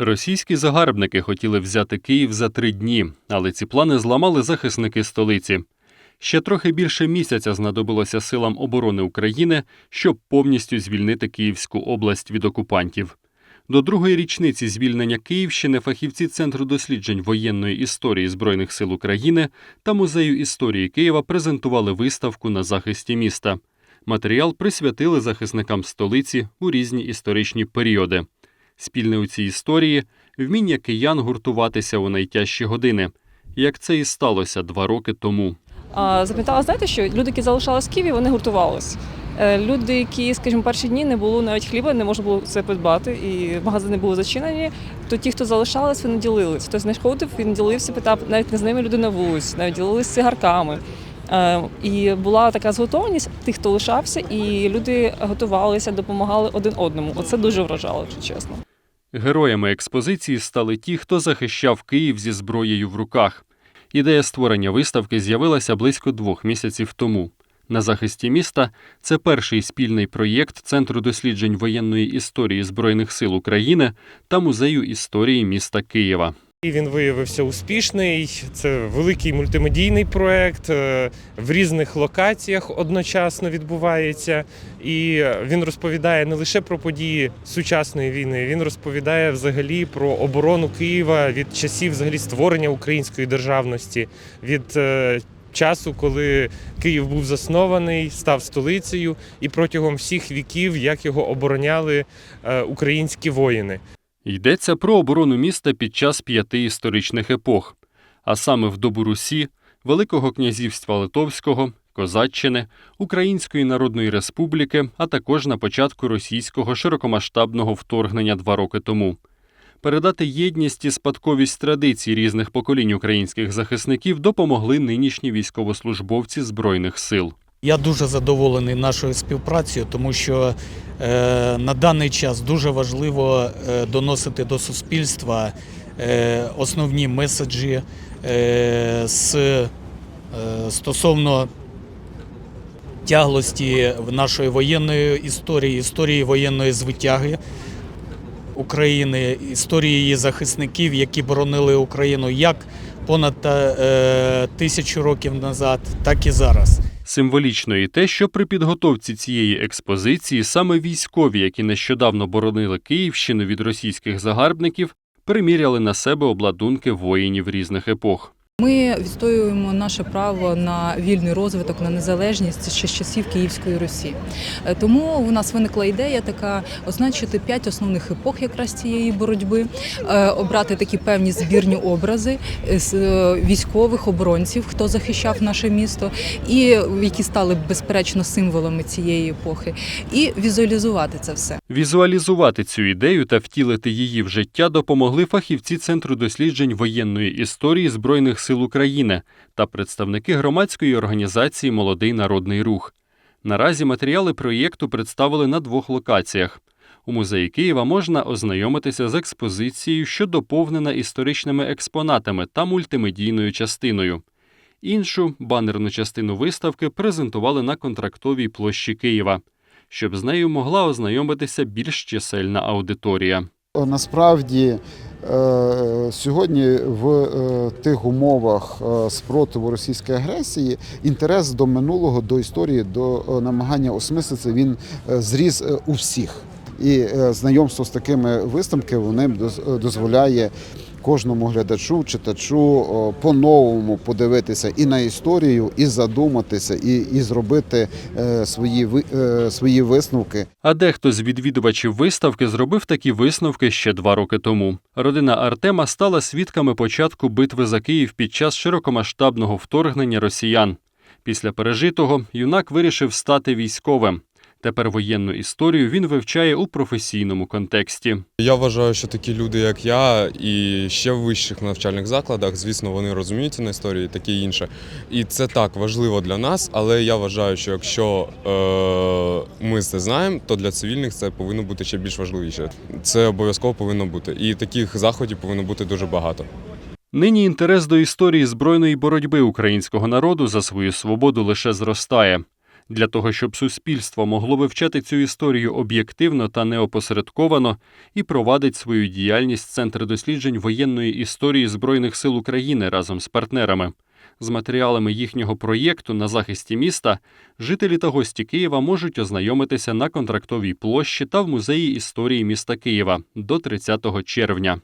Російські загарбники хотіли взяти Київ за три дні, але ці плани зламали захисники столиці. Ще трохи більше місяця знадобилося силам оборони України, щоб повністю звільнити Київську область від окупантів. До другої річниці звільнення Київщини фахівці Центру досліджень воєнної історії Збройних сил України та Музею історії Києва презентували виставку на захисті міста. Матеріал присвятили захисникам столиці у різні історичні періоди. Спільне у цій історії вміння киян гуртуватися у найтяжчі години, як це і сталося два роки тому. А, Запам'ятала, знаєте, що люди, які залишалися в Києві, вони гуртувалися. Е, Люди, які, скажімо, перші дні не було навіть хліба, не можна було це придбати, і магазини були зачинені. То ті, хто залишались, вони ділились. Хтось знаходив, він ділився, питав навіть не з ними люди на вулиці, навіть ділилися цигарками. Е, І була така зготовленість тих, хто лишався, і люди готувалися, допомагали один одному. Оце дуже вражало, якщо чесно. Героями експозиції стали ті, хто захищав Київ зі зброєю в руках. Ідея створення виставки з'явилася близько двох місяців тому. На захисті міста це перший спільний проєкт Центру досліджень воєнної історії Збройних сил України та Музею історії міста Києва. І він виявився успішний. Це великий мультимедійний проект е, в різних локаціях одночасно відбувається. І він розповідає не лише про події сучасної війни, він розповідає взагалі про оборону Києва від часів взагалі створення української державності, від е, часу, коли Київ був заснований, став столицею, і протягом всіх віків, як його обороняли е, українські воїни. Йдеться про оборону міста під час п'яти історичних епох, а саме в добу Русі, Великого князівства Литовського, Козаччини, Української Народної Республіки, а також на початку російського широкомасштабного вторгнення два роки тому. Передати єдність і спадковість традицій різних поколінь українських захисників допомогли нинішні військовослужбовці Збройних сил. Я дуже задоволений нашою співпрацею, тому що е, на даний час дуже важливо е, доносити до суспільства е, основні меседжі стосовно тяглості в нашої воєнної історії, історії воєнної звитяги України, історії її захисників, які боронили Україну як понад тисячу років назад, так і зараз. Символічно і те, що при підготовці цієї експозиції саме військові, які нещодавно боронили Київщину від російських загарбників, приміряли на себе обладунки воїнів різних епох. Ми відстоюємо наше право на вільний розвиток, на незалежність ще з часів Київської Русі. Е, Тому у нас виникла ідея така означити п'ять основних епох якраз цієї боротьби, е, обрати такі певні збірні образи з е, військових оборонців, хто захищав наше місто, і які стали безперечно символами цієї епохи, і візуалізувати це все. Візуалізувати цю ідею та втілити її в життя допомогли фахівці Центру досліджень воєнної історії Збройних сил України та представники громадської організації Молодий народний рух. Наразі матеріали проєкту представили на двох локаціях. У музеї Києва можна ознайомитися з експозицією, що доповнена історичними експонатами та мультимедійною частиною. Іншу банерну частину виставки презентували на контрактовій площі Києва, щоб з нею могла ознайомитися більш чисельна аудиторія. Насправді сьогодні в е, тих умовах е, спротиву російської агресії інтерес до минулого, до історії, до е, намагання осмислити він е, зріс е, у всіх. І е, знайомство з такими виставками вони доз- дозволяє кожному глядачу, читачу по-новому подивитися і на історію, і задуматися, і, і зробити е, свої, е, свої висновки. А дехто з відвідувачів виставки зробив такі висновки ще два роки тому. Родина Артема стала свідками початку битви за Київ під час широкомасштабного вторгнення росіян. Після пережитого юнак вирішив стати військовим. Тепер воєнну історію він вивчає у професійному контексті. Я вважаю, що такі люди, як я, і ще в вищих навчальних закладах, звісно, вони розуміються на історії, і таке інше. І це так важливо для нас, але я вважаю, що якщо е, ми це знаємо, то для цивільних це повинно бути ще більш важливіше. Це обов'язково повинно бути. І таких заходів повинно бути дуже багато. Нині інтерес до історії збройної боротьби українського народу за свою свободу лише зростає. Для того, щоб суспільство могло вивчати цю історію об'єктивно та неопосередковано, і провадить свою діяльність Центр досліджень воєнної історії Збройних сил України разом з партнерами. З матеріалами їхнього проєкту на захисті міста жителі та гості Києва можуть ознайомитися на контрактовій площі та в музеї історії міста Києва до 30 червня.